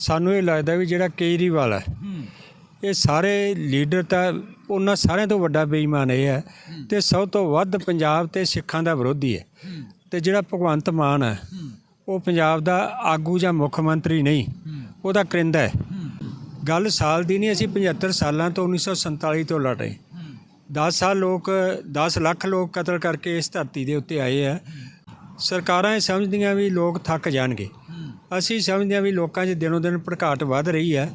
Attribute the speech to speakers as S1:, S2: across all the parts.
S1: ਸਾਨੂੰ ਇਹ ਲੱਗਦਾ ਵੀ ਜਿਹੜਾ ਕੇਜਰੀਵਾਲ ਹੈ ਇਹ ਸਾਰੇ ਲੀਡਰ ਤਾਂ ਉਹਨਾਂ ਸਾਰਿਆਂ ਤੋਂ ਵੱਡਾ ਬੇਈਮਾਨ ਇਹ ਹੈ ਤੇ ਸਭ ਤੋਂ ਵੱਧ ਪੰਜਾਬ ਤੇ ਸਿੱਖਾਂ ਦਾ ਵਿਰੋਧੀ ਹੈ। ਤੇ ਜਿਹੜਾ ਭਗਵੰਤ ਮਾਨ ਹੈ ਉਹ ਪੰਜਾਬ ਦਾ ਆਗੂ ਜਾਂ ਮੁੱਖ ਮੰਤਰੀ ਨਹੀਂ ਉਹਦਾ ਕਰਿੰਦਾ ਹੈ। ਗੱਲ ਸਾਲ ਦੀ ਨਹੀਂ ਅਸੀਂ 75 ਸਾਲਾਂ ਤੋਂ 1947 ਤੋਂ ਲੜ ਰਹੇ। 10 ਸਾਲ ਲੋਕ 10 ਲੱਖ ਲੋਕ ਕਤਲ ਕਰਕੇ ਇਸ ਧਰਤੀ ਦੇ ਉੱਤੇ ਆਏ ਆ ਸਰਕਾਰਾਂ ਇਹ ਸਮਝਦੀਆਂ ਵੀ ਲੋਕ ਥੱਕ ਜਾਣਗੇ। ਅਸੀਂ ਸਮਝਦੇ ਹਾਂ ਵੀ ਲੋਕਾਂ 'ਚ ਦਿਨੋਂ ਦਿਨ ਭੜਕਾਟ ਵੱਧ ਰਹੀ ਹੈ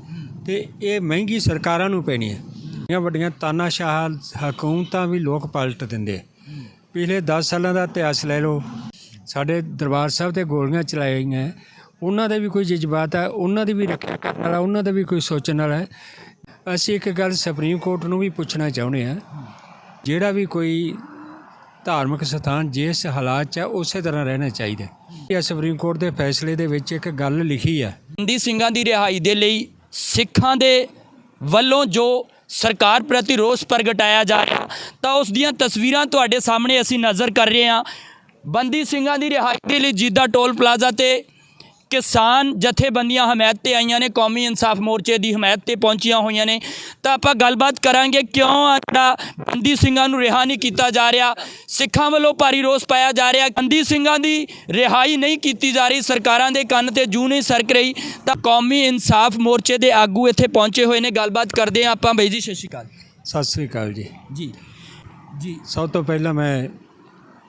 S1: ਤੇ ਇਹ ਮਹਿੰਗੀ ਸਰਕਾਰਾਂ ਨੂੰ ਪੈਣੀ ਹੈ। ਵੱਡੀਆਂ ਵੱਡੀਆਂ ਤਾਨਾਸ਼ਾਹ, ਹਕੂਮਤਾਂ ਵੀ ਲੋਕ ਪਲਟ ਦਿੰਦੇ ਪਿਛਲੇ 10 ਸਾਲਾਂ ਦਾ ਇਤਿਹਾਸ ਲੈ ਲਓ, ਸਾਡੇ ਦਰਬਾਰ ਸਾਹਿਬ ਤੇ ਗੋਲੀਆਂ ਚਲਾਈਆਂ ਗਈਆਂ ਉਹਨਾਂ ਦੇ ਵੀ ਕੋਈ ਜਜ਼ਬਾਤ ਹੈ, ਉਹਨਾਂ ਦੀ ਵੀ ਰੱਖਿਆ ਕਰਨ ਵਾਲਾ, ਉਹਨਾਂ ਦਾ ਵੀ ਕੋਈ ਸੋਚਣ ਵਾਲਾ ਹੈ। ਅਸੀਂ ਇੱਕ ਗੱਲ ਸੁਪਰੀਮ ਕੋਰਟ ਨੂੰ ਵੀ ਪੁੱਛਣਾ ਚਾਹੁੰਦੇ ਹਾਂ, ਜਿਹੜਾ ਵੀ ਕੋਈ ਧਾਰਮਿਕ ਸਥਾਨ ਜਿਸ ਹਾਲਾਤ 'ਚ ਹੈ, ਉਸੇ ਤਰ੍ਹਾਂ ਰਹਿਣਾ ਚਾਹੀਦਾ ਇਹ ਸੁਪਰੀਮ ਕੋਰਟ ਦੇ ਫੈਸਲੇ ਦੇ ਵਿੱਚ ਇੱਕ ਗੱਲ ਲਿਖੀ ਹੈ।
S2: ਬੰਦੀ ਸਿੰਘਾਂ ਦੀ ਰਿਹਾਈ ਦੇ ਲਈ ਸਿੱਖਾਂ ਦੇ ਵੱਲੋਂ ਜੋ ਸਰਕਾਰ ਪ੍ਰਤੀ ਰੋਸ ਪ੍ਰਗਟਾਇਆ ਜਾ ਰਿਹਾ, ਤਾਂ ਉਸ ਦੀਆਂ ਤਸਵੀਰਾਂ ਤੁਹਾਡੇ ਸਾਹਮਣੇ ਅਸੀਂ ਨਜ਼ਰ ਕਰ ਰਹੇ ਹਾਂ। ਬੰਦੀ ਸਿੰਘਾਂ ਦੀ ਰਿਹਾਈ ਦੇ ਲਈ ਜੀਦਾ ਟੋਲ ਪਲਾਜ਼ਾ ਤੇ ਕਿਸਾਨ ਜਥੇਬੰਦੀਆਂ ਹਮਾਇਤ ਤੇ ਆਈਆਂ ਨੇ ਕੌਮੀ ਇਨਸਾਫ ਮੋਰਚੇ ਦੀ ਹਮਾਇਤ ਤੇ ਪਹੁੰਚੀਆਂ ਹੋਈਆਂ ਨੇ। ਤਾਂ ਆਪਾਂ ਗੱਲਬਾਤ ਕਰਾਂਗੇ ਕਿਉਂ ਆ ਜਿਹੜਾ ਬੰਦੀ ਸਿੰਘਾਂ ਨੂੰ ਰਿਹਾ ਨਹੀਂ ਕੀਤਾ ਜਾ ਰਿਹਾ? ਸਿੱਖਾਂ ਵੱਲੋਂ ਭਾਰੀ ਰੋਸ ਪਾਇਆ ਜਾ ਰਿਹਾ। ਬੰਦੀ ਸਿੰਘਾਂ ਦੀ ਰਿਹਾਈ ਨਹੀਂ ਕੀਤੀ ਜਾ ਰਹੀ ਸਰਕਾਰਾਂ ਦੇ ਕੰਨ ਤੇ ਜੂ ਨਹੀਂ ਸਰਕ ਰਹੀ। ਤਾਂ ਕੌਮੀ ਇਨਸਾਫ ਮੋਰਚੇ ਦੇ ਆਗੂ ਇੱਥੇ ਪਹੁੰਚੇ ਹੋਏ ਨੇ। ਗੱਲਬਾਤ ਕਰਦੇ ਹਾਂ ਆਪਾਂ ਬਾਈ ਜੀ ਸਤਿ ਸ਼੍ਰੀ ਅਕਾਲ।
S1: ਸਤਿ ਸ੍ਰੀ ਅਕਾਲ ਜੀ।
S2: ਜੀ। ਜੀ।
S1: ਸਭ ਤੋਂ ਪਹਿਲਾਂ ਮੈਂ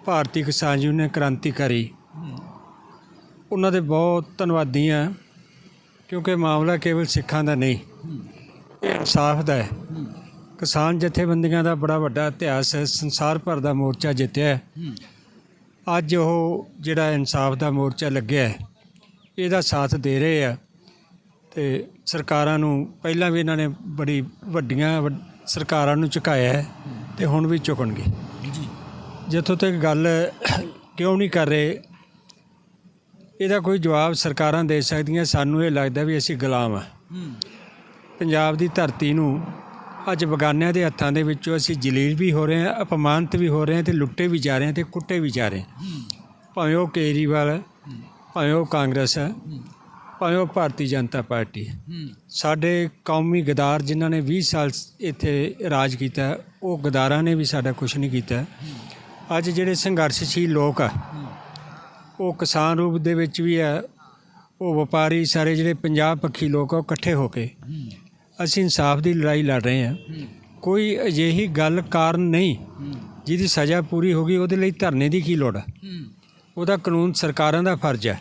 S1: ਭਾਰਤੀ ਕਿਸਾਨ ਯੂਨੀਅਨ ਕ੍ਰਾਂਤੀਕਾਰੀ ਉਹਨਾਂ ਦੇ ਬਹੁਤ ਧੰਨਵਾਦੀ ਹਾਂ ਕਿਉਂਕਿ ਮਾਮਲਾ ਕੇਵਲ ਸਿੱਖਾਂ ਦਾ ਨਹੀਂ ਇਹ ਇਨਸਾਫ ਦਾ ਹੈ। ਕਿਸਾਨ ਜਥੇਬੰਦੀਆਂ ਦਾ ਬੜਾ ਵੱਡਾ ਇਤਿਹਾਸ ਹੈ ਸੰਸਾਰ ਭਰ ਦਾ ਮੋਰਚਾ ਜਿੱਤਿਆ ਹੈ। ਅੱਜ ਉਹ ਜਿਹੜਾ ਇਨਸਾਫ ਦਾ ਮੋਰਚਾ ਲੱਗਿਆ ਹੈ ਇਹਦਾ ਸਾਥ ਦੇ ਰਹੇ ਆ ਤੇ ਸਰਕਾਰਾਂ ਨੂੰ ਪਹਿਲਾਂ ਵੀ ਇਹਨਾਂ ਨੇ ਬੜੀ ਵੱਡੀਆਂ ਵੱਡ- ਸਰਕਾਰਾਂ ਨੂੰ ਝੁਕਾਇਆ ਹੈ ਤੇ ਹੁਣ ਵੀ ਝੁਕਣਗੇ।
S2: ਜੀ।
S1: ਜਿੱਥੋਂ ਤੱਕ ਗੱਲ ਕਿਉਂ ਨਹੀਂ ਕਰ ਰਹੇ ਇਹਦਾ ਕੋਈ ਜਵਾਬ ਸਰਕਾਰਾਂ ਦੇ ਸਕਦੀਆਂ। ਸਾਨੂੰ ਇਹ ਲੱਗਦਾ ਵੀ ਅਸੀਂ ਗੁਲਾਮ ਆ। ਪੰਜਾਬ ਦੀ ਧਰਤੀ ਨੂੰ ਅੱਜ ਬਗਾਨਿਆਂ ਦੇ ਹੱਥਾਂ ਦੇ ਵਿੱਚੋਂ ਅਸੀਂ ਜਲੀਲ ਵੀ ਹੋ ਰਹੇ ਹਾਂ ਅਪਮਾਨਿਤ ਵੀ ਹੋ ਰਹੇ ਹਾਂ ਤੇ ਲੁੱਟੇ ਵੀ ਜਾ ਰਹੇ ਹਾਂ ਤੇ ਕੁੱਟੇ ਵੀ ਜਾ ਰਹੇ ਭਾਵੇਂ ਉਹ ਕੇਜਰੀਵਾਲ ਹੈ। ਭਾਵੇਂ ਉਹ ਕਾਂਗਰਸ ਹੈ। ਭਾਵੇਂ ਉਹ ਭਾਰਤੀ ਜਨਤਾ ਪਾਰਟੀ ਹੈ। ਸਾਡੇ ਕੌਮੀ ਗਦਾਰ ਜਿਨ੍ਹਾਂ ਨੇ 20 ਸਾਲ ਇੱਥੇ ਰਾਜ ਕੀਤਾ ਉਹ ਗਦਾਰਾਂ ਨੇ ਵੀ ਸਾਡਾ ਕੁਝ ਨਹੀਂ ਕੀਤਾ। ਅੱਜ ਜਿਹੜੇ ਸੰਘਰਸ਼ਸ਼ੀਲ ਲੋਕ ਆ ਉਹ ਕਿਸਾਨ ਰੂਪ ਦੇ ਵਿੱਚ ਵੀ ਹੈ। ਉਹ ਵਪਾਰੀ ਸਾਰੇ ਜਿਹੜੇ ਪੰਜਾਬ ਪੱਖੀ ਲੋਕ ਆ, ਉਹ ਇਕੱਠੇ ਹੋ ਕੇ ਅਸੀਂ ਇਨਸਾਫ ਦੀ ਲੜਾਈ ਲੜ ਰਹੇ ਹਾਂ। ਕੋਈ ਅਜਿਹੀ ਗੱਲ ਕਾਰਨ ਨਹੀਂ ਜਿਹਦੀ ਸਜ਼ਾ ਪੂਰੀ ਹੋ ਗਈ, ਉਹਦੇ ਲਈ ਧਰਨੇ ਦੀ ਕੀ ਲੋੜ ਹੈ ਉਹਦਾ ਕਾਨੂੰਨ ਸਰਕਾਰਾਂ ਦਾ ਫਰਜ਼ ਹੈ।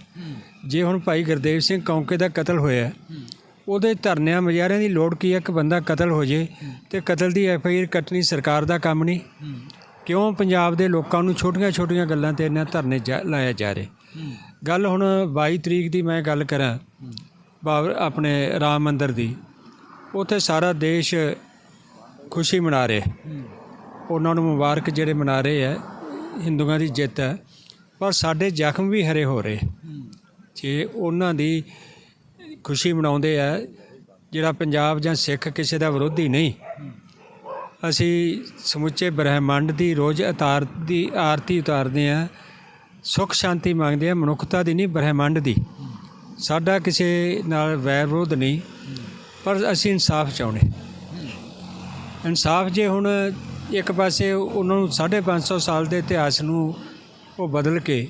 S1: ਜੇ ਹੁਣ ਭਾਈ ਗੁਰਦੇਵ ਸਿੰਘ ਕੌਂਕੇ ਦਾ ਕਤਲ ਹੋਇਆ ਉਹਦੇ ਧਰਨਿਆਂ ਮੁਜ਼ਾਹਰਿਆਂ ਦੀ ਲੋੜ ਕੀ ਹੈ? ਕਿ ਬੰਦਾ ਕਤਲ ਹੋ ਜੇ ਤੇ ਕਤਲ ਦੀ ਐਫ ਆਈ ਆਰ ਕੱਟਣੀ ਸਰਕਾਰ ਦਾ ਕੰਮ ਨਹੀਂ। ਕਿਉਂ ਪੰਜਾਬ ਦੇ ਲੋਕਾਂ ਨੂੰ ਛੋਟੀਆਂ-ਛੋਟੀਆਂ ਗੱਲਾਂ ਤੇ ਇਹਨਾਂ ਧਰਨੇ ਲਾਇਆ ਜਾ ਰਿਹਾ? ਗੱਲ ਹੁਣ 22 ਤਰੀਕ ਦੀ ਮੈਂ ਗੱਲ ਕਰਾਂ ਬਾਬਰ ਆਪਣੇ ਰਾਮ ਮੰਦਿਰ ਦੀ। ਉੱਥੇ ਸਾਰਾ ਦੇਸ਼ ਖੁਸ਼ੀ ਮਨਾ ਰਿਹਾ। ਉਹਨਾਂ ਨੂੰ ਮੁਬਾਰਕ ਜਿਹੜੇ ਮਨਾ ਰਹੇ ਹੈ ਹਿੰਦੂਆਂ ਦੀ ਜਿੱਤ ਹੈ ਪਰ ਸਾਡੇ ਜ਼ਖਮ ਵੀ ਹਰੇ ਹੋ ਰਹੇ। ਜੇ ਉਹਨਾਂ ਦੀ ਖੁਸ਼ੀ ਮਨਾਉਂਦੇ ਆ ਜਿਹੜਾ ਪੰਜਾਬ ਜਾਂ ਸਿੱਖ ਕਿਸੇ ਦਾ ਵਿਰੋਧੀ ਨਹੀਂ ਅਸੀਂ ਸਮੁੱਚੇ ਬ੍ਰਹਿਮੰਡ ਦੀ ਰੋਜ਼ ਅਤਾਰ ਦੀ ਆਰਤੀ ਉਤਾਰਦੇ ਹਾਂ, ਸੁਖ ਸ਼ਾਂਤੀ ਮੰਗਦੇ ਹਾਂ, ਮਨੁੱਖਤਾ ਦੀ ਨਹੀਂ, ਬ੍ਰਹਿਮੰਡ ਦੀ। ਸਾਡਾ ਕਿਸੇ ਨਾਲ ਵੈਰ ਵਿਰੋਧ ਨਹੀਂ, ਪਰ ਅਸੀਂ ਇਨਸਾਫ ਚਾਹੁੰਦੇ ਇਨਸਾਫ ਜੇ ਹੁਣ ਇੱਕ ਪਾਸੇ ਉਹਨਾਂ ਨੂੰ 550 ਸਾਲ ਦੇ ਇਤਿਹਾਸ ਨੂੰ ਉਹ ਬਦਲ ਕੇ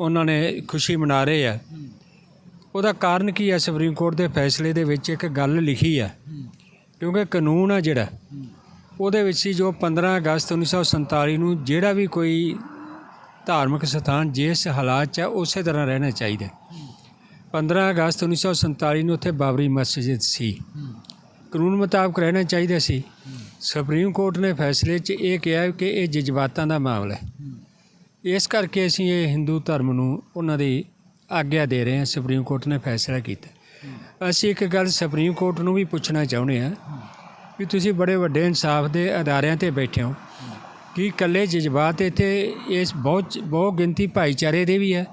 S1: ਉਹਨਾਂ ਨੇ ਖੁਸ਼ੀ ਮਨਾ ਰਹੇ ਆ, ਉਹਦਾ ਕਾਰਨ ਕੀ ਹੈ ਸੁਪਰੀਮ ਕੋਰਟ ਦੇ ਫੈਸਲੇ ਦੇ ਵਿੱਚ ਇੱਕ ਗੱਲ ਲਿਖੀ ਆ ਕਿਉਂਕਿ ਕਾਨੂੰਨ ਆ ਜਿਹੜਾ, ਉਹਦੇ ਵਿੱਚ ਸੀ ਜੋ 15 ਅਗਸਤ 1947 ਨੂੰ ਜਿਹੜਾ ਵੀ ਕੋਈ ਧਾਰਮਿਕ ਸਥਾਨ ਜਿਸ ਹਾਲਾਤ 'ਚ ਹੈ ਉਸੇ ਤਰ੍ਹਾਂ ਰਹਿਣਾ ਚਾਹੀਦਾ। 15 ਅਗਸਤ 1947 ਨੂੰ ਉੱਥੇ ਬਾਬਰੀ ਮਸਜਿਦ ਸੀ। ਕਾਨੂੰਨ ਮੁਤਾਬਕ ਰਹਿਣਾ ਚਾਹੀਦਾ ਸੀ। ਸੁਪਰੀਮ ਕੋਰਟ ਨੇ ਫੈਸਲੇ 'ਚ ਇਹ ਕਿਹਾ ਕਿ ਇਹ ਜਜ਼ਬਾਤਾਂ ਦਾ ਮਾਮਲਾ ਹੈ। ਇਸ ਕਰਕੇ ਅਸੀਂ ਇਹ ਹਿੰਦੂ ਧਰਮ ਨੂੰ ਉਹਨਾਂ ਦੀ ਆਗਿਆ ਦੇ ਰਹੇ ਹਾਂ। ਸੁਪਰੀਮ ਕੋਰਟ ਨੇ ਫੈਸਲਾ ਕੀਤਾ। ਅਸੀਂ ਇੱਕ ਗੱਲ ਸੁਪਰੀਮ ਕੋਰਟ ਨੂੰ ਵੀ ਪੁੱਛਣਾ ਚਾਹੁੰਦੇ ਹਾਂ ਵੀ ਤੁਸੀਂ ਬੜੇ ਵੱਡੇ ਇਨਸਾਫ ਦੇ ਅਦਾਰਿਆਂ ਤੇ ਬੈਠੇ ਹੋ। ਕਿ ਇਕੱਲੇ ਜਜ਼ਬਾਤ ਇੱਥੇ ਇਸ ਬਹੁਤ ਬਹੁਤ ਗਿਣਤੀ ਭਾਈਚਾਰੇ ਦੇ ਵੀ ਹੈ?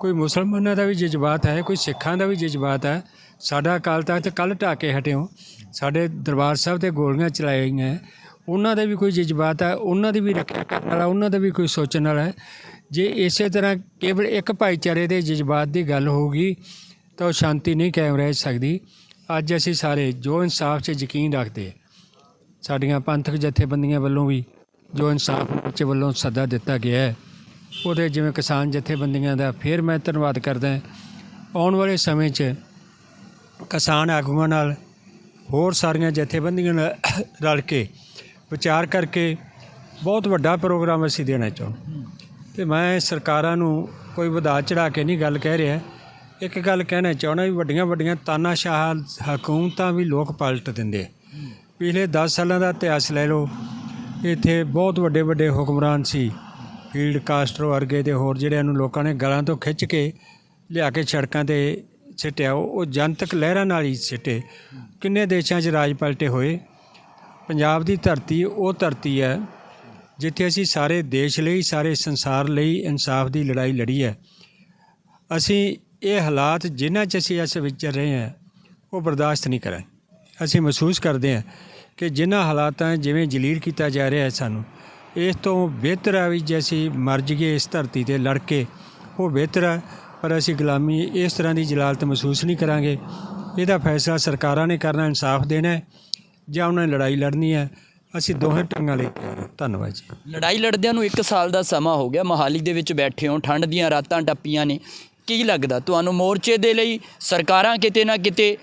S1: ਕੋਈ ਮੁਸਲਮਾਨਾਂ ਦਾ ਵੀ ਜਜ਼ਬਾਤ ਹੈ, ਕੋਈ ਸਿੱਖਾਂ ਦਾ ਵੀ ਜਜ਼ਬਾਤ ਹੈ। ਸਾਡਾ ਅਕਾਲ ਤਖਤ ਕੱਲ ਢਾਹ ਹਟਿਓ। ਸਾਡੇ ਦਰਬਾਰ ਸਾਹਿਬ ਤੇ ਗੋਲੀਆਂ ਚਲਾਈਆਂ ਗਈਆਂ ਉਹਨਾਂ ਦਾ ਵੀ ਕੋਈ ਜਜ਼ਬਾਤ ਹੈ, ਉਹਨਾਂ ਦੀ ਵੀ ਰੱਖਿਆ ਕਰਨ ਵਾਲਾ, ਉਹਨਾਂ ਦਾ ਵੀ ਕੋਈ ਸੋਚਣ ਵਾਲਾ ਹੈ। ਜੇ ਇਸੇ ਤਰ੍ਹਾਂ ਕੇਵਲ ਇੱਕ ਭਾਈਚਾਰੇ ਦੇ ਜਜ਼ਬਾਤ ਦੀ ਗੱਲ ਹੋਊਗੀ ਤਾਂ ਉਹ ਸ਼ਾਂਤੀ ਨਹੀਂ ਕਾਇਮ ਰਹਿ ਸਕਦੀ। ਅੱਜ ਅਸੀਂ ਸਾਰੇ ਜੋ ਇਨਸਾਫ 'ਚ ਯਕੀਨ ਰੱਖਦੇ ਸਾਡੀਆਂ ਪੰਥਕ ਜਥੇਬੰਦੀਆਂ ਵੱਲੋਂ ਵੀ ਜੋ ਇਨਸਾਫ 'ਚ ਵੱਲੋਂ ਸੱਦਾ ਦਿੱਤਾ ਗਿਆ ਹੈ, ਉਹਦੇ ਜਿਵੇਂ ਕਿਸਾਨ ਜਥੇਬੰਦੀਆਂ ਦਾ ਫਿਰ ਮੈਂ ਧੰਨਵਾਦ ਕਰਦਾ ਆਉਣ ਵਾਲੇ ਸਮੇਂ 'ਚ ਕਿਸਾਨ ਆਗੂਆਂ ਨਾਲ ਹੋਰ ਸਾਰੀਆਂ ਜਥੇਬੰਦੀਆਂ ਨਾਲ ਰਲ ਕੇ ਵਿਚਾਰ ਕਰਕੇ ਬਹੁਤ ਵੱਡਾ ਪ੍ਰੋਗਰਾਮ ਅਸੀਂ ਦੇਣਾ ਚਾਹੁੰਦੇ ਤੇ ਮੈਂ ਸਰਕਾਰਾਂ ਨੂੰ ਕੋਈ ਵਧਾ ਚੜਾ ਕੇ ਨਹੀਂ ਗੱਲ ਕਹਿ ਰਿਹਾ। ਇੱਕ ਗੱਲ ਕਹਿਣਾ ਚਾਹੁੰਦਾ ਵੀ ਵੱਡੀਆਂ ਵੱਡੀਆਂ ਤਾਨਾਸ਼ਾਹ ਹਕੂਮਤਾਂ ਵੀ ਲੋਕ ਪਲਟ ਦਿੰਦੇ। ਪਿਛਲੇ 10 ਸਾਲਾਂ ਦਾ ਇਤਿਹਾਸ ਲੈ ਲਓ, ਇੱਥੇ ਬਹੁਤ ਵੱਡੇ ਵੱਡੇ ਹੁਕਮਰਾਨ ਸੀ। ਫੀਲਡ ਕਾਸਟਰ ਵਰਗੇ ਤੇ ਹੋਰ ਜਿਹੜਿਆਂ ਨੂੰ ਲੋਕਾਂ ਨੇ ਗਲਾਂ ਤੋਂ ਖਿੱਚ ਕੇ ਲਿਆ ਕੇ ਸੜਕਾਂ ਤੇ ਸਿੱਟਿਆ, ਉਹ ਜਨਤਕ ਲਹਿਰਾਂ ਨਾਲ ਹੀ ਸਿੱਟੇ। ਕਿੰਨੇ ਦੇਸ਼ਾਂ 'ਚ ਰਾਜ ਪਲਟੇ ਹੋਏ। ਪੰਜਾਬ ਦੀ ਧਰਤੀ ਉਹ ਧਰਤੀ ਹੈ, ਜਿੱਥੇ ਅਸੀਂ ਸਾਰੇ ਦੇਸ਼ ਲਈ, ਸਾਰੇ ਸੰਸਾਰ ਲਈ ਇਨਸਾਫ ਦੀ ਲੜਾਈ ਲੜੀ ਹੈ। ਅਸੀਂ ਇਹ ਹਾਲਾਤ ਜਿਨ੍ਹਾਂ 'ਚ ਅਸੀਂ ਇਸ ਵਿਚਰ ਰਹੇ ਹਾਂ, ਉਹ ਬਰਦਾਸ਼ਤ ਨਹੀਂ ਕਰਾਂਗੇ। ਅਸੀਂ ਮਹਿਸੂਸ ਕਰਦੇ ਹਾਂ ਕਿ ਜਿਨ੍ਹਾਂ ਹਾਲਾਤਾਂ ਜਿਵੇਂ ਜਲੀਲ ਕੀਤਾ ਜਾ ਰਿਹਾ ਹੈ ਸਾਨੂੰ, ਇਸ ਤੋਂ ਬਿਹਤਰ ਆ ਵੀ ਜੇ ਅਸੀਂ ਮਰ ਜਾਈਏ ਇਸ ਧਰਤੀ ਤੇ ਲੜ ਕੇ, ਉਹ ਬਿਹਤਰ ਆ ਪਰ ਅਸੀਂ ਗੁਲਾਮੀ ਇਸ ਤਰ੍ਹਾਂ ਦੀ ਜਲਾਲਤ ਮਹਿਸੂਸ ਨਹੀਂ ਕਰਾਂਗੇ। ਇਹਦਾ ਫੈਸਲਾ ਸਰਕਾਰਾਂ ਨੇ ਕਰਨਾ, ਇਨਸਾਫ ਦੇਣਾ ਜਾਂ ਉਹਨਾਂ ਨੇ ਲੜਾਈ ਲੜਨੀ ਹੈ। ਅਸੀਂ ਦੋਹੇ ਟੰਗਾਂ ਲਈ ਧੰਨਵਾਦ ਜੀ।
S2: ਲੜਾਈ ਲੜਦਿਆਂ ਨੂੰ 1 ਸਾਲ ਦਾ ਸਮਾਂ ਹੋ ਗਿਆ। ਮਹਾਲੀ ਦੇ ਵਿੱਚ ਬੈਠੇ ਹੋ, ਠੰਡ ਦੀਆਂ ਰਾਤਾਂ ਟੱਪੀਆਂ ਨੇ। ਕੀ ਲੱਗਦਾ? ਤੁਹਾਨੂੰ ਮੋਰਚੇ ਦੇ ਲਈ ਸਰਕਾਰਾਂ ਕਿਤੇ ਨਾ ਕਿਤੇ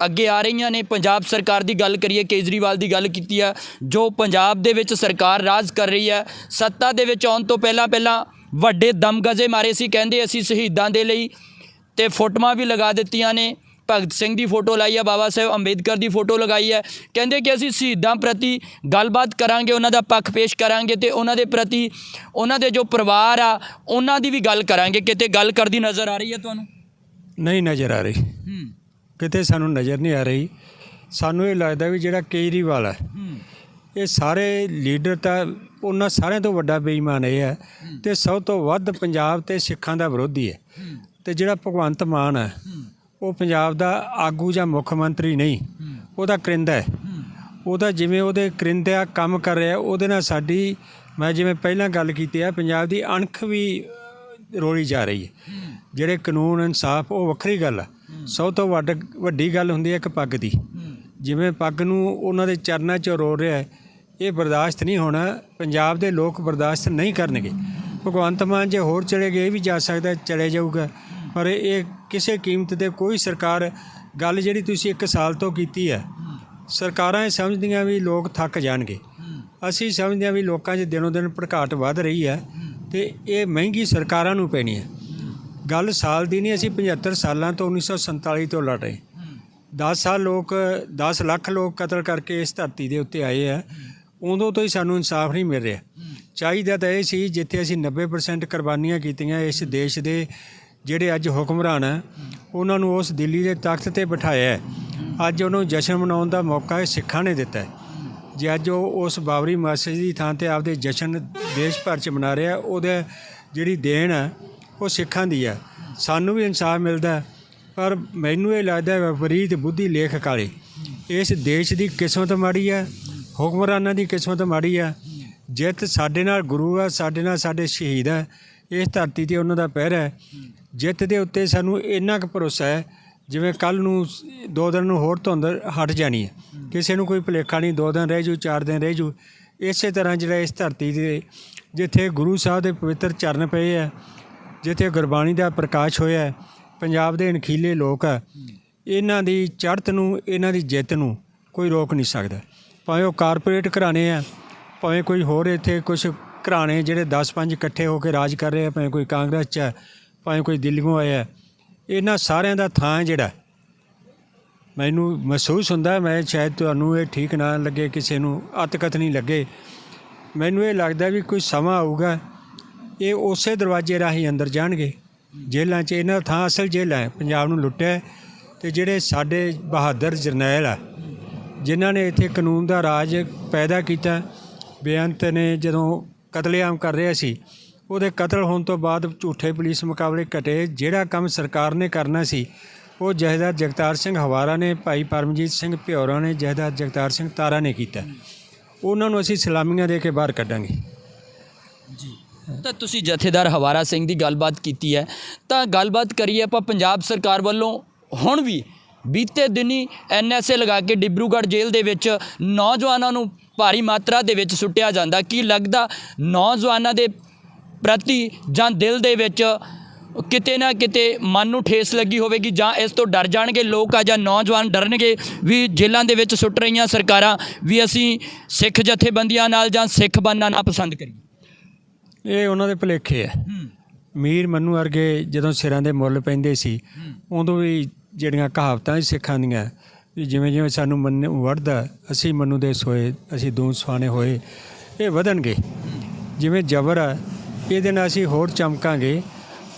S2: ਅੱਗੇ ਆ ਰਹੀਆਂ ਨੇ? ਪੰਜਾਬ ਸਰਕਾਰ ਦੀ ਗੱਲ ਕਰੀਏ, ਕੇਜਰੀਵਾਲ ਦੀ ਗੱਲ ਕੀਤੀ ਆ, ਜੋ ਪੰਜਾਬ ਦੇ ਵਿੱਚ ਸਰਕਾਰ ਰਾਜ ਕਰ ਰਹੀ ਹੈ ਸੱਤਾ ਦੇ ਵਿੱਚ ਆਉਣ ਤੋਂ ਪਹਿਲਾਂ ਪਹਿਲਾਂ ਵੱਡੇ ਦਮਗਜ਼ੇ ਮਾਰੇ ਸੀ, ਕਹਿੰਦੇ ਅਸੀਂ ਸ਼ਹੀਦਾਂ ਦੇ ਲਈ ਤੇ ਫੋਟੋਆਂ ਵੀ ਲਗਾ ਦਿੱਤੀਆਂ ਨੇ। ਭਗਤ ਸਿੰਘ ਦੀ ਫੋਟੋ ਲਾਈ ਹੈ ਬਾਬਾ ਸਾਹਿਬ ਅੰਬੇਦਕਰ ਦੀ ਫੋਟੋ ਲਗਾਈ ਹੈ। ਕਹਿੰਦੇ ਕਿ ਅਸੀਂ ਸ਼ਹੀਦਾਂ ਪ੍ਰਤੀ ਗੱਲਬਾਤ ਕਰਾਂਗੇ ਉਹਨਾਂ ਦਾ ਪੱਖ ਪੇਸ਼ ਕਰਾਂਗੇ ਤੇ ਉਹਨਾਂ ਦੇ ਪ੍ਰਤੀ ਉਹਨਾਂ ਦੇ ਜੋ ਪਰਿਵਾਰ ਆ ਉਹਨਾਂ ਦੀ ਵੀ ਗੱਲ ਕਰਾਂਗੇ। ਕਿਤੇ ਗੱਲ ਕਰਦੀ ਨਜ਼ਰ ਆ ਰਹੀ ਹੈ ਤੁਹਾਨੂੰ?
S1: ਨਹੀਂ ਨਜ਼ਰ ਆ ਰਹੀ। ਕਿਤੇ ਸਾਨੂੰ ਨਜ਼ਰ ਨਹੀਂ ਆ ਰਹੀ। ਸਾਨੂੰ ਇਹ ਲੱਗਦਾ ਵੀ ਜਿਹੜਾ ਕੇਜਰੀਵਾਲ ਹੈ ਇਹ ਸਾਰੇ ਲੀਡਰ ਤਾਂ ਉਹਨਾਂ ਸਾਰਿਆਂ ਤੋਂ ਵੱਡਾ ਬੇਈਮਾਨ ਇਹ ਹੈ ਤੇ ਸਭ ਤੋਂ ਵੱਧ ਪੰਜਾਬ ਤੇ ਸਿੱਖਾਂ ਦਾ ਵਿਰੋਧੀ ਹੈ। ਤੇ ਜਿਹੜਾ ਭਗਵੰਤ ਮਾਨ ਹੂੰ। ਉਹ ਪੰਜਾਬ ਦਾ ਆਗੂ ਜਾਂ ਮੁੱਖ ਮੰਤਰੀ ਨਹੀਂ ਉਹਦਾ ਕਰਿੰਦਾ ਹੈ। ਉਹਦਾ ਜਿਵੇਂ ਉਹਦੇ ਕਰਿੰਦਿਆ ਕੰਮ ਕਰ ਰਿਹਾ, ਉਹਦੇ ਨਾਲ ਸਾਡੀ, ਮੈਂ ਜਿਵੇਂ ਪਹਿਲਾਂ ਗੱਲ ਕੀਤੀ ਆ, ਪੰਜਾਬ ਦੀ ਅਣਖ ਵੀ ਰੋਲੀ ਜਾ ਰਹੀ ਹੈ। ਜਿਹੜੇ ਕਾਨੂੰਨ, ਇਨਸਾਫ, ਉਹ ਵੱਖਰੀ ਗੱਲ ਆ। ਸਭ ਤੋਂ ਵੱਡ, ਵੱਡੀ ਗੱਲ ਹੁੰਦੀ ਹੈ ਇੱਕ ਪੱਗ ਦੀ। ਜਿਵੇਂ ਪੱਗ ਨੂੰ ਉਹਨਾਂ ਦੇ ਚਰਨਾਂ 'ਚ ਰੋੜ ਰਿਹਾ ਹੈ, ਇਹ ਬਰਦਾਸ਼ਤ ਨਹੀਂ ਹੋਣਾ, ਪੰਜਾਬ ਦੇ ਲੋਕ ਬਰਦਾਸ਼ਤ ਨਹੀਂ ਕਰਨਗੇ। ਭਗਵੰਤ ਮਾਨ ਜੇ ਹੋਰ ਚਲੇ ਗਏ, ਇਹ ਵੀ ਜਾ ਸਕਦਾ, ਚਲੇ ਜਾਊਗਾ। ਪਰ ਇਹ ਕਿਸੇ ਕੀਮਤ ਤੇ ਕੋਈ ਸਰਕਾਰ, ਗੱਲ ਜਿਹੜੀ ਤੁਸੀਂ ਇੱਕ ਸਾਲ ਤੋਂ ਕੀਤੀ ਹੈ, ਸਰਕਾਰਾਂ ਇਹ ਸਮਝਦੀਆਂ ਵੀ ਲੋਕ ਥੱਕ ਜਾਣਗੇ। ਅਸੀਂ ਸਮਝਦੇ ਹਾਂ ਵੀ ਲੋਕਾਂ 'ਚ ਦਿਨੋਂ ਦਿਨ ਭੜਕਾਟ ਵੱਧ ਰਹੀ ਹੈ ਤੇ ਇਹ ਮਹਿੰਗੀ ਸਰਕਾਰਾਂ ਨੂੰ ਪੈਣੀ ਹੈ। ਗੱਲ ਸਾਲ ਦੀ ਨਹੀਂ, ਅਸੀਂ 75 ਸਾਲਾਂ ਤੋਂ 1947 ਤੋਂ ਲੜ ਰਹੇ। 10 ਸਾਲ ਲੋਕ 10 ਲੱਖ ਲੋਕ ਕਤਲ ਕਰਕੇ ਇਸ ਧਰਤੀ ਦੇ ਉੱਤੇ ਆਏ ਆ ਉਦੋਂ ਤੋਂ ਹੀ ਸਾਨੂੰ ਇਨਸਾਫ ਨਹੀਂ ਮਿਲ ਰਿਹਾ। ਚਾਹੀਦਾ ਤਾਂ ਇਹ ਸੀ ਜਿੱਥੇ ਅਸੀਂ 90% ਕੁਰਬਾਨੀਆਂ ਕੀਤੀਆਂ ਇਸ ਦੇਸ਼ ਦੇ ਜਿਹੜੇ ਅੱਜ ਹੁਕਮਰਾਨ ਹੈ, ਉਹਨਾਂ ਨੂੰ ਉਸ ਦਿੱਲੀ ਦੇ ਤਖਤ ਤੇ ਬਿਠਾਇਆ ਅੱਜ ਉਹਨੂੰ ਜਸ਼ਨ ਮਨਾਉਣ ਦਾ ਮੌਕਾ ਇਹ ਸਿੱਖਾਂ ਨੇ ਦਿੱਤਾ ਜੇ ਅੱਜ ਉਹ ਉਸ ਬਾਬਰੀ ਮਸਜਿਦ ਦੀ ਥਾਂ ਤੇ ਆਪਦੇ ਜਸ਼ਨ ਦੇਸ਼ ਭਰ ਚ ਮਨਾ ਰਿਹਾ ਉਹਦੇ ਜਿਹੜੀ ਦੇਣ ਹੈ, ਉਹ ਸਿੱਖਾਂ ਦੀ ਹੈ। ਸਾਨੂੰ ਵੀ ਇਨਸਾਫ ਮਿਲਦਾ ਪਰ ਮੈਨੂੰ ਇਹ ਲੱਗਦਾ ਹੈ ਵਿਪਰੀਤ ਬੁੱਧੀ ਲੇਖ ਕਾਲੇ ਇਸ ਦੇਸ਼ ਦੀ ਕਿਸਮਤ ਮਾੜੀ ਹੈ, ਹੁਕਮਰਾਨਾਂ ਦੀ ਕਿਸਮਤ ਮਾੜੀ ਹੈ। ਜਿੱਤ ਸਾਡੇ ਨਾਲ ਗੁਰੂ ਹੈ, ਸਾਡੇ ਨਾਲ ਸਾਡੇ ਸ਼ਹੀਦ ਹੈ। ਇਸ ਧਰਤੀ ਤੇ ਉਹਨਾਂ ਦਾ ਪਹਿਰਾ ਹੈ। ਜਿੱਤ ਦੇ ਉੱਤੇ ਸਾਨੂੰ ਇੰਨਾ ਕੁ ਭਰੋਸਾ ਹੈ, ਜਿਵੇਂ ਕੱਲ ਨੂੰ ਦੋ ਦਿਨ ਨੂੰ ਹੋਰ ਧੁੰਦ ਹਟ ਜਾਣੀ ਹੈ। ਕਿਸੇ ਨੂੰ ਕੋਈ ਭੁਲੇਖਾ ਨਹੀਂ, ਦੋ ਦਿਨ ਰਹਿ ਜੂ ਚਾਰ ਦਿਨ ਰਹਿ ਜੂ ਇਸੇ ਤਰ੍ਹਾਂ ਜਿਹੜਾ ਇਸ ਧਰਤੀ ਦੇ ਜਿੱਥੇ ਗੁਰੂ ਸਾਹਿਬ ਦੇ ਪਵਿੱਤਰ ਚਰਨ ਪਏ ਹੈ, ਜਿੱਥੇ ਗੁਰਬਾਣੀ ਦਾ ਪ੍ਰਕਾਸ਼ ਹੋਇਆ ਪੰਜਾਬ ਦੇ ਅਣਖੀਲੇ ਲੋਕ ਆ ਇਹਨਾਂ ਦੀ ਚੜ੍ਹਤ ਨੂੰ, ਇਹਨਾਂ ਦੀ ਜਿੱਤ ਨੂੰ ਕੋਈ ਰੋਕ ਨਹੀਂ ਸਕਦਾ। ਭਾਵੇਂ ਉਹ ਕਾਰਪੋਰੇਟ ਘਰਾਣੇ ਆ ਭਾਵੇਂ ਕੋਈ ਹੋਰ ਇੱਥੇ ਕੁਝ ਘਰਾਣੇ ਜਿਹੜੇ 10-5 ਇਕੱਠੇ ਹੋ ਕੇ ਰਾਜ ਕਰ ਰਹੇ ਆ ਭਾਵੇਂ ਕੋਈ ਕਾਂਗਰਸ 'ਚ ਹੈ ਭਾਵੇਂ ਕੋਈ ਦਿੱਲੀੋਂ ਆਇਆ, ਇਹਨਾਂ ਸਾਰਿਆਂ ਦਾ ਥਾਂ ਹੈ ਜਿਹੜਾ, ਮੈਨੂੰ ਮਹਿਸੂਸ ਹੁੰਦਾ, ਮੈਂ ਸ਼ਾਇਦ ਤੁਹਾਨੂੰ ਇਹ ਠੀਕ ਨਾ ਲੱਗੇ, ਕਿਸੇ ਨੂੰ ਅਤਕਥ ਨਹੀਂ ਲੱਗੇ। ਮੈਨੂੰ ਇਹ ਲੱਗਦਾ ਵੀ ਕੋਈ ਸਮਾਂ ਆਊਗਾ, ਇਹ ਉਸੇ ਦਰਵਾਜ਼ੇ ਰਾਹੀਂ ਅੰਦਰ ਜਾਣਗੇ। ਜੇਲ੍ਹਾਂ 'ਚ ਇਹਨਾਂ ਦਾ ਥਾਂ ਅਸਲ ਜੇਲ੍ਹ ਹੈ, ਪੰਜਾਬ ਨੂੰ ਲੁੱਟਿਆ ਹੈ ਤੇ ਜਿਹੜੇ ਸਾਡੇ ਬਹਾਦਰ ਜਰਨੈਲ ਆ, ਜਿਨ੍ਹਾਂ ਨੇ ਇੱਥੇ ਕਾਨੂੰਨ ਦਾ ਰਾਜ ਪੈਦਾ ਕੀਤਾ, ਬੇਅੰਤ ਨੇ ਜਦੋਂ ਕਤਲੇਆਮ ਕਰ ਰਿਹਾ ਸੀ ਉਹਦੇ ਕਤਲ ਹੋਣ ਤੋਂ ਬਾਅਦ ਝੂਠੇ ਪੁਲਿਸ ਮੁਕਾਬਲੇ ਘਟੇ। ਜਿਹੜਾ ਕੰਮ ਸਰਕਾਰ ਨੇ ਕਰਨਾ ਸੀ, ਉਹ ਜਹੇਦਾਰ ਜਗਤਾਰ ਸਿੰਘ ਹਵਾਰਾ ਨੇ, ਭਾਈ ਪਰਮਜੀਤ ਸਿੰਘ ਭਿਓਰਾ ਨੇ, ਜਹੇਦਾਰ ਜਗਤਾਰ ਸਿੰਘ ਤਾਰਾ ਨੇ ਕੀਤਾ। ਉਹਨਾਂ ਨੂੰ ਅਸੀਂ ਸਲਾਮੀਆਂ ਦੇ ਕੇ ਬਾਹਰ ਕੱਢਾਂਗੇ।
S2: ਜੀ। ਤਾਂ ਤੁਸੀਂ ਜਥੇਦਾਰ ਹਵਾਰਾ ਸਿੰਘ ਦੀ ਗੱਲਬਾਤ ਕੀਤੀ ਹੈ। ਤਾਂ ਗੱਲਬਾਤ ਕਰੀਏ ਆਪਾਂ ਪੰਜਾਬ ਸਰਕਾਰ ਵੱਲੋਂ। ਹੁਣ ਵੀ ਬੀਤੇ ਦਿਨੀ ਐਨਐਸਏ ਲਗਾ ਕੇ ਡਿਬਰੂਗੜ੍ਹ ਜੇਲ੍ਹ ਦੇ ਵਿੱਚ ਨੌਜਵਾਨਾਂ ਨੂੰ ਭਾਰੀ ਮਾਤਰਾ ਦੇ ਵਿੱਚ ਸੁੱਟਿਆ ਜਾਂਦਾ। ਕੀ ਲੱਗਦਾ ਨੌਜਵਾਨਾਂ ਦੇ ਪ੍ਰਤੀ ਜਾਂ ਦਿਲ ਦੇ ਵਿੱਚ ਕਿਤੇ ਨਾ ਕਿਤੇ ਮਨ ਨੂੰ ਠੇਸ ਲੱਗੀ ਹੋਵੇਗੀ ਜਾਂ ਇਸ ਤੋਂ ਡਰ ਜਾਣਗੇ ਲੋਕ ਆ ਜਾਂ ਨੌਜਵਾਨ ਡਰਨਗੇ ਵੀ ਜੇਲ੍ਹਾਂ ਦੇ ਵਿੱਚ ਸੁੱਟ ਰਹੀਆਂ ਸਰਕਾਰਾਂ ਵੀ ਅਸੀਂ ਸਿੱਖ ਜਥੇਬੰਦੀਆਂ ਨਾਲ ਜਾਂ ਸਿੱਖ ਬਣਨਾ ਨਾ ਪਸੰਦ ਕਰੀਏ।
S1: ਇਹ ਉਹਨਾਂ ਦੇ ਭੁਲੇਖੇ ਆ। ਮੀਰ ਮੰਨੂ ਵਰਗੇ ਜਦੋਂ ਸਿਰਾਂ ਦੇ ਮੁੱਲ ਪੈਂਦੇ ਸੀ ਉਦੋਂ ਵੀ ਜਿਹੜੀਆਂ ਕਹਾਵਤਾਂ ਸਿੱਖਾਂ ਦੀਆਂ ਵੀ ਜਿਵੇਂ ਜਿਵੇਂ ਸਾਨੂੰ ਮੰਨ ਵੜਦਾ ਅਸੀਂ ਮੰਨੂ ਦੇ ਸੋਏ ਅਸੀਂ ਦੂਨ ਸੁਹਾਣੇ ਹੋਏ ਇਹ ਵਧਣਗੇ। ਜਿਵੇਂ ਜ਼ਬਰ ਆ ਇਹਦੇ ਨਾਲ ਅਸੀਂ ਹੋਰ ਚਮਕਾਂਗੇ।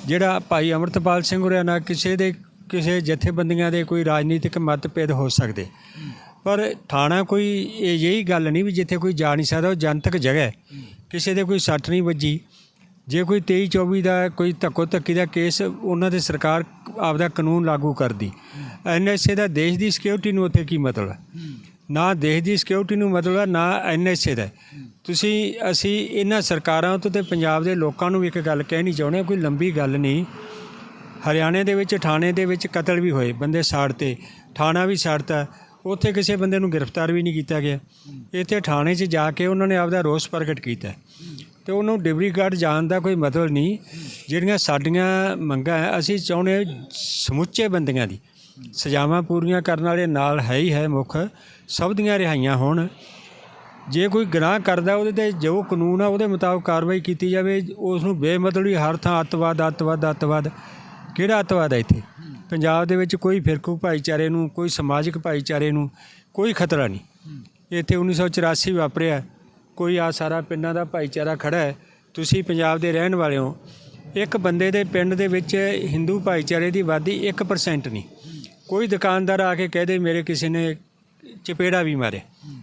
S1: ਜਿਹੜਾ ਭਾਈ ਅਮਰਤਪਾਲ ਸਿੰਘ ਹੋਰਿਆਂ ਨਾਲ ਕਿਸੇ ਦੇ, ਕਿਸੇ ਜਥੇਬੰਦੀਆਂ ਦੇ ਕੋਈ ਰਾਜਨੀਤਿਕ ਮਤਭੇਦ ਹੋ ਸਕਦੇ। ਪਰ ਥਾਣਾ ਕੋਈ ਇਹ ਜਿਹੀ ਗੱਲ ਨਹੀਂ ਵੀ ਜਿੱਥੇ ਕੋਈ ਜਾ ਨਹੀਂ ਸਕਦਾ, ਉਹ ਜਨਤਕ ਜਗ੍ਹਾ ਹੈ। ਕਿਸੇ ਦੇ ਕੋਈ ਸੱਟ ਨਹੀਂ ਵੱਜੀ। ਜੇ ਕੋਈ 23 24 ਦਾ ਕੋਈ ਧੱਕੋ ਧੱਕੀ ਦਾ ਕੇਸ, ਉਹਨਾਂ ਦੇ ਸਰਕਾਰ ਆਪਦਾ ਕਾਨੂੰਨ ਲਾਗੂ ਕਰਦੀ। ਐਨਐਸਏ ਦਾ ਦੇਸ਼ ਦੀ ਸਿਕਿਉਰਿਟੀ ਨੂੰ ਉੱਥੇ ਕੀ ਮਤਲਬ ਨਾ ਦੇਸ਼ ਦੀ ਸਿਕਿਉਰਿਟੀ ਨੂੰ ਮਤਲਬ ਹੈ ਨਾ ਐਨਐਸਏ ਦਾ ਤੁਸੀਂ ਅਸੀਂ ਇਹਨਾਂ ਸਰਕਾਰਾਂ ਤੋਂ ਤੇ ਪੰਜਾਬ ਦੇ ਲੋਕਾਂ ਨੂੰ ਵੀ ਇੱਕ ਗੱਲ ਕਹਿਣੀ ਚਾਹੁੰਦੇ ਹਾਂ, ਕੋਈ ਲੰਬੀ ਗੱਲ ਨਹੀਂ। ਹਰਿਆਣੇ ਦੇ ਵਿੱਚ ਥਾਣੇ ਦੇ ਵਿੱਚ ਕਤਲ ਵੀ ਹੋਏ ਬੰਦੇ ਸਾੜਤੇ ਥਾਣਾ ਵੀ ਸਾੜਤਾ ਉੱਥੇ ਕਿਸੇ ਬੰਦੇ ਨੂੰ ਗ੍ਰਿਫਤਾਰ ਵੀ ਨਹੀਂ ਕੀਤਾ ਗਿਆ। ਇੱਥੇ ਥਾਣੇ 'ਚ ਜਾ ਕੇ ਉਹਨਾਂ ਨੇ ਆਪਦਾ ਰੋਸ ਪ੍ਰਗਟ ਕੀਤਾ। ਤੇ ਉਹਨੂੰ ਡਿਬਰੀਗੜ੍ਹ ਜਾਣ ਦਾ ਕੋਈ ਮਤਲਬ ਨਹੀਂ। ਜਿਹੜੀਆਂ ਸਾਡੀਆਂ ਮੰਗਾਂ ਹੈ ਅਸੀਂ ਚਾਹੁੰਦੇ ਸਮੁੱਚੇ ਬੰਦਿਆਂ ਦੀ। ਸਜ਼ਾਵਾਂ ਪੂਰੀਆਂ ਕਰਨ ਵਾਲੇ ਨਾਲ ਹੈ ਹੀ ਹੈ ਮੁੱਖ। ਸਭ ਦੀਆਂ ਰਿਹਾਈਆਂ ਹੋਣ। ਜੇ ਕੋਈ ਗੁਨਾਹ ਕਰਦਾ, ਉਹਦੇ ਤੇ ਜੋ ਕਾਨੂੰਨ ਆ, ਉਹਦੇ ਮੁਤਾਬਕ ਕਾਰਵਾਈ ਕੀਤੀ ਜਾਵੇ। ਉਸ ਨੂੰ ਬੇਮਤਲਬੀ ਹਰ ਥਾਂ ਅੱਤਵਾਦ ਅੱਤਵਾਦ ਅੱਤਵਾਦ। ਕਿਹੜਾ ਅੱਤਵਾਦ ਹੈ ਇੱਥੇ? ਪੰਜਾਬ ਦੇ ਵਿੱਚ ਕੋਈ ਫਿਰਕੂ ਭਾਈਚਾਰੇ ਨੂੰ, ਕੋਈ ਸਮਾਜਿਕ ਭਾਈਚਾਰੇ ਨੂੰ ਕੋਈ ਖਤਰਾ ਨਹੀਂ। ਇੱਥੇ 1984 ਵਾਪਰਿਆ। ਕੋਈ ਆ ਸਾਰਾ ਪਿੰਡਾਂ ਦਾ ਭਾਈਚਾਰਾ ਖੜਾ ਹੈ। ਤੁਸੀਂ ਪੰਜਾਬ ਦੇ ਰਹਿਣ ਵਾਲੇ ਹੋ। ਇੱਕ ਬੰਦੇ ਦੇ ਪਿੰਡ ਦੇ ਵਿੱਚ ਹਿੰਦੂ ਭਾਈਚਾਰੇ ਦੀ ਆਬਾਦੀ 1% ਨਹੀਂ। ਕੋਈ ਦੁਕਾਨਦਾਰ ਆ ਕੇ ਕਹਦੇ ਮੇਰੇ ਕਿਸੇ ਨੇ ਚਪੇੜਾ ਵੀ ਮਾਰੇ।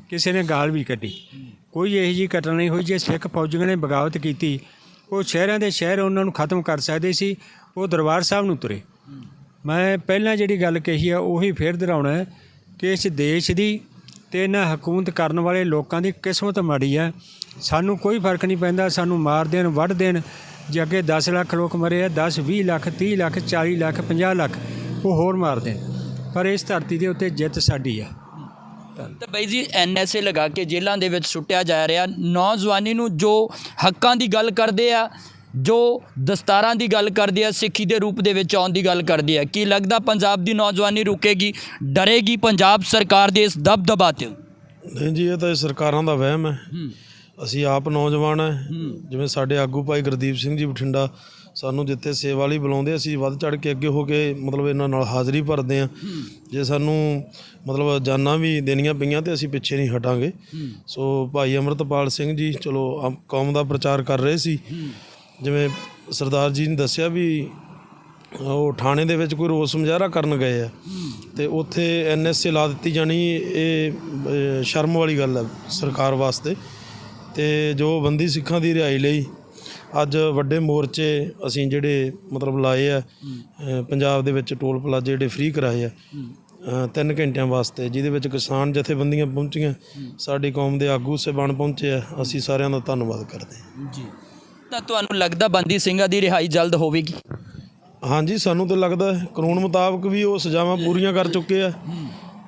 S1: ਕਿਸੇ ਨੇ ਗਾਲ ਵੀ ਕੱਢੀ। ਕੋਈ ਇਹੋ ਜਿਹੀ ਘਟਨਾ ਨਹੀਂ ਹੋਈ ਜੇ ਸਿੱਖ ਫੌਜੀਆਂ ਨੇ ਬਗਾਵਤ ਕੀਤੀ। ਉਹ ਸ਼ਹਿਰਾਂ ਦੇ ਸ਼ਹਿਰ ਉਹਨਾਂ ਨੂੰ ਖਤਮ ਕਰ ਸਕਦੇ ਸੀ। ਉਹ ਦਰਬਾਰ ਸਾਹਿਬ ਨੂੰ ਤੁਰੇ। ਮੈਂ ਪਹਿਲਾਂ ਜਿਹੜੀ ਗੱਲ ਕਹੀ ਆ, ਉਹੀ ਫੇਰ ਦੁਹਰਾਉਣਾ ਹੈ ਕਿ ਇਸ ਦੇਸ਼ ਦੀ ਤੇ ਇਹਨਾਂ ਹਕੂਮਤ ਕਰਨ ਵਾਲੇ ਲੋਕਾਂ ਦੀ ਕਿਸਮਤ ਮਾੜੀ ਆ। ਸਾਨੂੰ ਕੋਈ ਫ਼ਰਕ ਨਹੀਂ ਪੈਂਦਾ। ਸਾਨੂੰ ਮਾਰ ਦੇਣ, ਵੱਢ ਦੇਣ। ਜੇ ਅੱਗੇ 10 ਲੱਖ ਲੋਕ ਮਰੇ ਆ 10 20 ਲੱਖ 30 ਲੱਖ 40 ਲੱਖ 50 ਲੱਖ, ਉਹ ਹੋਰ ਮਾਰ ਦੇਣ। ਪਰ ਇਸ ਧਰਤੀ ਦੇ ਉੱਤੇ ਜਿੱਤ ਸਾਡੀ ਆ।
S2: ਤਾਂ ਬਾਈ ਜੀ ਐਨਐਸਏ ਲਗਾ ਕੇ ਜੇਲ੍ਹਾਂ ਦੇ ਵਿੱਚ ਸੁੱਟਿਆ ਜਾ ਰਿਹਾ। ਨੌਜਵਾਨੀ ਨੂੰ ਜੋ ਹੱਕਾਂ ਦੀ ਗੱਲ ਕਰਦੇ ਆ ਜੋ ਦਸਤਾਰਾਂ ਦੀ ਗੱਲ ਕਰਦੇ ਆ ਸਿੱਖੀ ਦੇ ਰੂਪ ਦੇ ਵਿੱਚ ਆਉਣ ਦੀ ਗੱਲ ਕਰਦੇ ਆ ਕੀ ਲੱਗਦਾ ਪੰਜਾਬ ਦੀ ਨੌਜਵਾਨੀ ਰੁਕੇਗੀ ਡਰੇਗੀ ਪੰਜਾਬ ਸਰਕਾਰ ਦੇ ਇਸ ਦਬਦਬਾ ਤੇ?
S3: ਨਹੀਂ ਜੀ ਇਹ ਤਾਂ ਸਰਕਾਰਾਂ ਦਾ ਵਹਿਮ ਹੈ। ਅਸੀਂ ਆਪ ਨੌਜਵਾਨ ਹੈ। ਜਿਵੇਂ ਸਾਡੇ ਆਗੂ ਭਾਈ ਗੁਰਦੀਪ ਸਿੰਘ ਜੀ ਬਠਿੰਡਾ ਸਾਨੂੰ ਜਿੱਥੇ ਸੇਵਾ ਲਈ ਬੁਲਾਉਂਦੇ ਅਸੀਂ ਵੱਧ ਚੜ ਕੇ ਅੱਗੇ ਹੋ ਕੇ ਮਤਲਬ ਇਹਨਾਂ ਨਾਲ ਹਾਜ਼ਰੀ ਭਰਦੇ ਆ। ਜੇ ਸਾਨੂੰ ਮਤਲਬ ਜਾਨਾਂ ਵੀ ਦੇਣੀਆਂ ਪਈਆਂ ਤੇ ਅਸੀਂ ਪਿੱਛੇ ਨਹੀਂ ਹਟਾਂਗੇ। ਸੋ ਭਾਈ ਅਮਰਤਪਾਲ ਸਿੰਘ ਜੀ ਚਲੋ ਆਮ- ਕੌਮ ਦਾ ਪ੍ਰਚਾਰ ਕਰ ਰਹੇ ਸੀ। ਜਿਵੇਂ ਸਰਦਾਰ ਜੀ ਨੇ ਦੱਸਿਆ ਵੀ ਉਹ ਥਾਣੇ ਦੇ ਵਿੱਚ ਕੋਈ ਰੋਸ ਮੁਜ਼ਾਹਰਾ ਕਰਨ ਗਏ ਆ ਤੇ ਉੱਥੇ ਐਨਐਸਏ ਲਾ ਦਿੱਤੀ ਜਾਣੀ ਇਹ ਅਹ, ਸ਼ਰਮ ਵਾਲੀ ਗੱਲ ਹੈ ਸਰਕਾਰ ਵਾਸਤੇ। ਤੇ ਜੋ ਬੰਦੀ ਸਿੱਖਾਂ ਦੀ ਰਿਹਾਈ ਲਈ ਅੱਜ ਵੱਡੇ ਮੋਰਚੇ ਅਸੀਂ ਜਿਹੜੇ ਮਤਲਬ ਲਾਏ ਆ ਪੰਜਾਬ ਦੇ ਵਿੱਚ ਟੋਲ ਪਲਾਜ਼ੇ ਜਿਹੜੇ ਫ੍ਰੀ ਕਰਾਏ ਆ ਤਿੰਨ ਘੰਟਿਆਂ ਵਾਸਤੇ ਜਿਹਦੇ ਵਿੱਚ ਕਿਸਾਨ ਜਥੇਬੰਦੀਆਂ ਪਹੁੰਚੀਆਂ ਸਾਡੀ ਕੌਮ ਦੇ ਆਗੂ ਸਹਿਬਾਨ ਪਹੁੰਚੇ ਆ ਅਸੀਂ ਸਾਰਿਆਂ ਦਾ ਧੰਨਵਾਦ ਕਰਦੇ ਹਾਂ।
S2: ਜੀ। ਤਾਂ ਤੁਹਾਨੂੰ ਲੱਗਦਾ ਬੰਦੀ ਸਿੰਘਾਂ ਦੀ ਰਿਹਾਈ ਜਲਦ ਹੋਵੇਗੀ?
S3: ਹਾਂਜੀ ਸਾਨੂੰ ਤਾਂ ਲੱਗਦਾ ਕਾਨੂੰਨ ਮੁਤਾਬਕ ਵੀ ਉਹ ਸਜ਼ਾਵਾਂ ਪੂਰੀਆਂ ਕਰ ਚੁੱਕੇ ਆ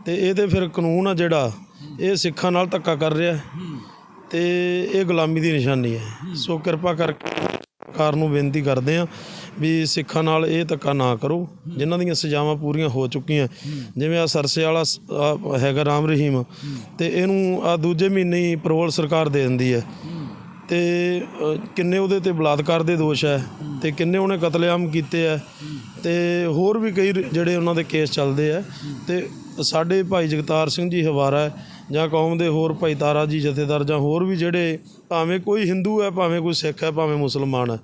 S3: ਤੇ ਇਹ ਤੇ ਫਿਰ ਕਾਨੂੰਨ ਆ ਜਿਹੜਾ ਇਹ ਸਿੱਖਾਂ ਨਾਲ ਧੱਕਾ ਕਰ ਰਿਹਾ। ਹੈ। ਤੇ ਇਹ ਗੁਲਾਮੀ ਦੀ ਨਿਸ਼ਾਨੀ ਹੈ। ਸੋ ਕਿਰਪਾ ਕਰਕੇ ਸਰਕਾਰ ਨੂੰ ਬੇਨਤੀ ਕਰਦੇ ਆ ਵੀ ਸਿੱਖਾਂ ਨਾਲ ਇਹ ਧੱਕਾ ਨਾ ਕਰੋ। ਜਿਨ੍ਹਾਂ ਦੀਆਂ ਸਜ਼ਾਵਾਂ ਪੂਰੀਆਂ ਹੋ ਚੁੱਕੀਆਂ। ਜਿਵੇਂ ਆ ਸਰਸੇ ਵਾਲਾ ਸ- ਆਹ ਹੈਗਾ ਰਾਮ ਰਹੀਮ। ਤੇ ਇਹਨੂੰ ਆ ਦੂਜੇ ਮਹੀਨੇ ਹੀ ਪਰੋਲ ਸਰਕਾਰ ਦੇ ਦਿੰਦੀ ਹੈ। ਤੇ ਅ, ਕਿੰਨੇ ਉਹਦੇ ਤੇ ਬਲਾਤਕਾਰ ਦੇ ਦੋਸ਼ ਹੈ ਤੇ ਕਿੰਨੇ ਉਹਨੇ ਕਤਲੇਆਮ ਕੀਤੇ ਹੈ। ਤੇ ਹੋਰ ਵੀ ਕਈ ਰ- ਜਿਹੜੇ ਉਹਨਾਂ ਦੇ ਕੇਸ ਚੱਲਦੇ ਆ ਤੇ ਸਾਡੇ ਭਾਈ ਜਗਤਾਰ ਸਿੰਘ ਜੀ ਹਵਾਰਾ ਹੈ। ਜਾਂ ਕੌਮ ਦੇ ਹੋਰ ਭਾਈ ਤਾਰਾ ਜੀ ਜਥੇਦਾਰ ਜਾਂ ਹੋਰ ਵੀ ਜਿਹੜੇ ਭਾਵੇਂ ਕੋਈ ਹਿੰਦੂ ਹੈ ਭਾਵੇਂ ਕੋਈ ਸਿੱਖ ਹੈ ਭਾਵੇਂ ਮੁਸਲਮਾਨ ਹੈ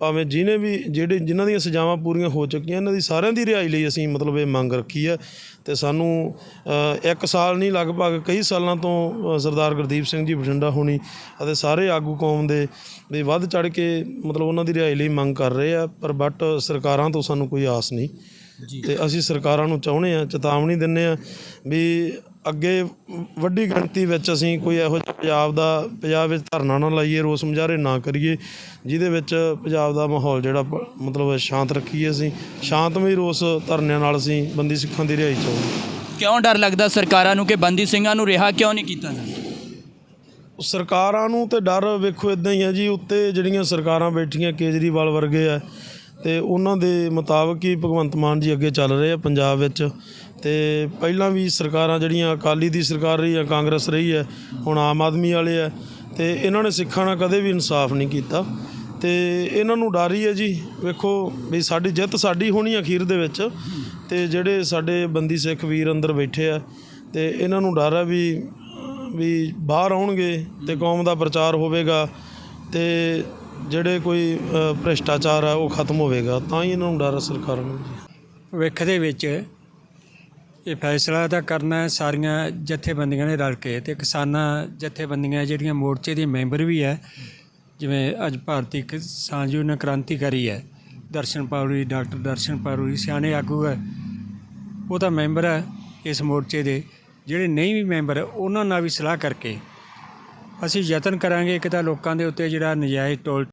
S3: ਭਾਵੇਂ ਜਿਹਨੇ ਵੀ ਜਿਹੜੇ ਜਿਨ੍ਹਾਂ ਦੀਆਂ ਸਜ਼ਾਵਾਂ ਪੂਰੀਆਂ ਹੋ ਚੁੱਕੀਆਂ ਇਹਨਾਂ ਦੀ ਸਾਰਿਆਂ ਦੀ ਰਿਹਾਈ ਲਈ ਅਸੀਂ ਮਤਲਬ ਇਹ ਮੰਗ ਰੱਖੀ ਹੈ ਤੇ ਸਾਨੂੰ ਇੱਕ ਸਾਲ ਨਹੀਂ ਲਗਭਗ ਕਈ ਸਾਲਾਂ ਤੋਂ ਸਰਦਾਰ ਗੁਰਦੀਪ ਸਿੰਘ ਜੀ ਬਠਿੰਡਾ ਹੋਣੀ ਅਤੇ ਸਾਰੇ ਆਗੂ ਕੌਮ ਦੇ ਵੀ ਵੱਧ ਚੜ ਕੇ ਮਤਲਬ ਉਹਨਾਂ ਦੀ ਰਿਹਾਈ ਲਈ ਮੰਗ ਕਰ ਰਹੇ ਆ ਪਰ ਬਟ ਸਰਕਾਰਾਂ ਤੋਂ ਸਾਨੂੰ ਕੋਈ ਆਸ ਨਹੀਂ। ਤੇ ਅਸੀਂ ਸਰਕਾਰਾਂ ਨੂੰ ਚਾਹੁੰਦੇ ਆ ਚੇਤਾਵਨੀ ਦਿੰਨੇ ਆ ਵੀ ਅੱਗੇ ਵੱਡੀ ਗਿਣਤੀ ਵਿੱਚ ਅਸੀਂ ਕੋਈ ਇਹੋ ਜਿਹਾ ਪੰਜਾਬ ਦਾ ਪੰਜਾਬ ਵਿੱਚ ਧਰਨਾ ਨਾ ਲਾਈਏ ਰੋਸ ਮੁਜ਼ਾਹਰੇ ਨਾ ਕਰੀਏ ਜਿਹਦੇ ਵਿੱਚ ਪੰਜਾਬ ਦਾ ਮਾਹੌਲ ਜਿਹੜਾ ਮਤਲਬ ਸ਼ਾਂਤ ਰੱਖੀਏ ਅਸੀਂ ਸ਼ਾਂਤਮਈ ਰੋਸ ਧਰਨਿਆਂ ਨਾਲ ਅਸੀਂ ਬੰਦੀ ਸਿੱਖਾਂ ਦੀ ਰਿਹਾਈ ਚਾਹੁੰਦੇ
S2: ਕਿਉਂ ਡਰ ਲੱਗਦਾ ਸਰਕਾਰਾਂ ਨੂੰ ਕਿ ਬੰਦੀ ਸਿੰਘਾਂ ਨੂੰ ਰਿਹਾ ਕਿਉਂ ਨਹੀਂ ਕੀਤਾ ਜਾਂਦਾ?
S3: ਸਰਕਾਰਾਂ ਨੂੰ ਤੇ ਡਰ ਵੇਖੋ ਇਦਾਂ ਹੀ ਹੈ ਜੀ ਉੱਤੇ ਜਿਹੜੀਆਂ ਸਰਕਾਰਾਂ ਬੈਠੀਆਂ ਕੇਜਰੀਵਾਲ ਵਰਗੇ ਆ ਤੇ ਉਹਨਾਂ ਦੇ ਮੁਤਾਬਕ ਹੀ ਭਗਵੰਤ ਮਾਨ ਜੀ ਅੱਗੇ ਚੱਲ ਰਹੇ ਆ ਪੰਜਾਬ ਵਿੱਚ। ਤੇ ਪਹਿਲਾਂ ਵੀ ਸਰਕਾਰਾਂ ਜਿਹੜੀਆਂ ਅਕਾਲੀ ਦੀ ਸਰਕਾਰ ਰਹੀ ਆ ਕਾਂਗਰਸ ਰਹੀ ਹੈ, ਹੁਣ ਆਮ ਆਦਮੀ ਵਾਲੇ ਹੈ, ਤੇ ਇਹਨਾਂ ਨੇ ਸਿੱਖਾਂ ਨਾਲ ਕਦੇ ਵੀ ਇਨਸਾਫ ਨਹੀਂ ਕੀਤਾ। ਤੇ ਇਹਨਾਂ ਨੂੰ ਡਰ ਹੀ ਹੈ ਜੀ, ਵੇਖੋ ਵੀ ਸਾਡੀ ਜਿੱਤ ਸਾਡੀ ਹੋਣੀ ਆ ਅਖੀਰ ਦੇ ਵਿੱਚ, ਤੇ ਜਿਹੜੇ ਸਾਡੇ ਬੰਦੀ ਸਿੱਖ ਵੀਰ ਅੰਦਰ ਬੈਠੇ ਆ, ਤੇ ਇਹਨਾਂ ਨੂੰ ਡਰ ਹੈ ਵੀ ਵੀ ਬਾਹਰ ਆਉਣਗੇ ਤੇ ਕੌਮ ਦਾ ਪ੍ਰਚਾਰ ਹੋਵੇਗਾ, ਤੇ ਜਿਹੜੇ ਕੋਈ ਭ੍ਰਿਸ਼ਟਾਚਾਰ ਆ ਉਹ ਖਤਮ ਹੋਵੇਗਾ, ਤਾਂ ਹੀ ਇਹਨਾਂ ਨੂੰ ਡਰ ਹੈ ਸਰਕਾਰਾਂ ਨੂੰ ਜੀ।
S1: ਭਵਿੱਖ ਦੇ ਵਿੱਚ ਇਹ ਫੈਸਲਾ ਤਾਂ ਕਰਨਾ ਹੈ ਸਾਰੀਆਂ ਜਥੇਬੰਦੀਆਂ ਨੇ ਰਲ ਕੇ ਤੇ ਕਿਸਾਨਾਂ ਜਥੇਬੰਦੀਆਂ ਜਿਹੜੀਆਂ ਮੋਰਚੇ ਦੇ ਮੈਂਬਰ ਵੀ ਹੈ, ਜਿਵੇਂ ਅੱਜ ਭਾਰਤੀ ਕਿਸਾਨ ਯੂਨੀਅਨ ਕ੍ਰਾਂਤੀਕਾਰੀ ਹੈ, ਦਰਸ਼ਨ ਪਾਉਰੀ ਡਾਕਟਰ ਦਰਸ਼ਨ ਪਾਉਰੀ ਸਿਆਣੇ ਆਗੂ ਹੈ, ਉਹ ਤਾਂ ਮੈਂਬਰ ਹੈ ਇਸ ਮੋਰਚੇ ਦੇ, ਜਿਹੜੇ ਨਹੀਂ ਵੀ ਮੈਂਬਰ, ਉਹਨਾਂ ਨਾਲ ਵੀ ਸਲਾਹ ਕਰਕੇ ਅਸੀਂ ਯਤਨ ਕਰਾਂਗੇ ਕਿ ਤਾਂ ਲੋਕਾਂ ਦੇ ਉੱਤੇ ਜਿਹੜਾ ਨਜਾਇਜ਼ ਟੋਲ